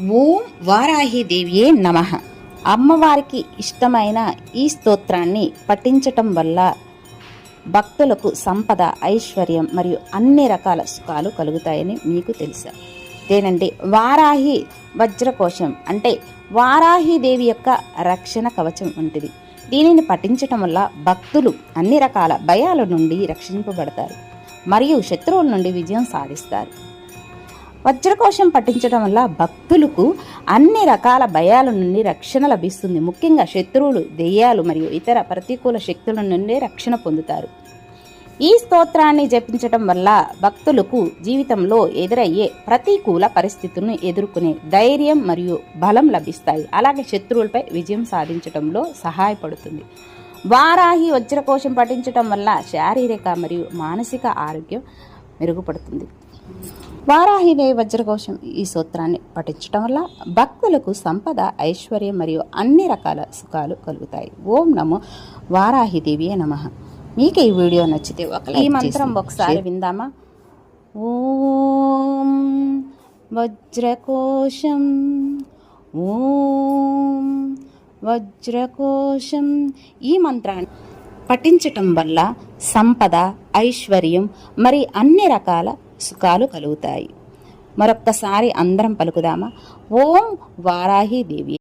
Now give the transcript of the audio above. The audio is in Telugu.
ఓం వారాహిదేవియే నమ. అమ్మవారికి ఇష్టమైన ఈ స్తోత్రాన్ని పఠించటం వల్ల భక్తులకు సంపద ఐశ్వర్యం మరియు అన్ని రకాల సుఖాలు కలుగుతాయని మీకు తెలుసా? దేనండి వారాహి వజ్రకోశం అంటే వారాహిదేవి యొక్క రక్షణ కవచం వంటిది. దీనిని పఠించటం వల్ల భక్తులు అన్ని రకాల భయాల నుండి రక్షింపబడతారు. మరియు శత్రువుల నుండి విజయం సాధిస్తారు. వజ్రకోశం పఠించడం వల్ల భక్తులకు అన్ని రకాల భయాల నుండి రక్షణ లభిస్తుంది. ముఖ్యంగా శత్రువులు దెయ్యాలు మరియు ఇతర ప్రతికూల శక్తుల నుండి రక్షణ పొందుతారు. ఈ స్తోత్రాన్ని జపించటం వల్ల భక్తులకు జీవితంలో ఎదురయ్యే ప్రతికూల పరిస్థితులను ఎదుర్కొనే ధైర్యం మరియు బలం లభిస్తాయి. అలాగే శత్రువులపై విజయం సాధించడంలో సహాయపడుతుంది. వారాహి వజ్రకోశం పఠించటం వల్ల శారీరక మరియు మానసిక ఆరోగ్యం మెరుగుపడుతుంది. వారాహిదేవి వజ్రకోశం ఈ సూత్రాన్ని పఠించడం వల్ల భక్తులకు సంపద ఐశ్వర్యం మరియు అన్ని రకాల సుఖాలు కలుగుతాయి. ఓం నమో వారాహిదేవియే నమ. మీకు ఈ వీడియో నచ్చితే ఒక ఈ మంత్రం ఒకసారి విందామా? ఓం వజ్రకోశం ఓం వజ్రకోశం ఈ మంత్రాన్ని పఠించటం వల్ల సంపద ఐశ్వర్యం మరి అన్ని రకాల సుఖాలు కలుగుతాయి. మరొక్కసారి అందరం పలుకుదామా? ఓం వారాహి దేవి.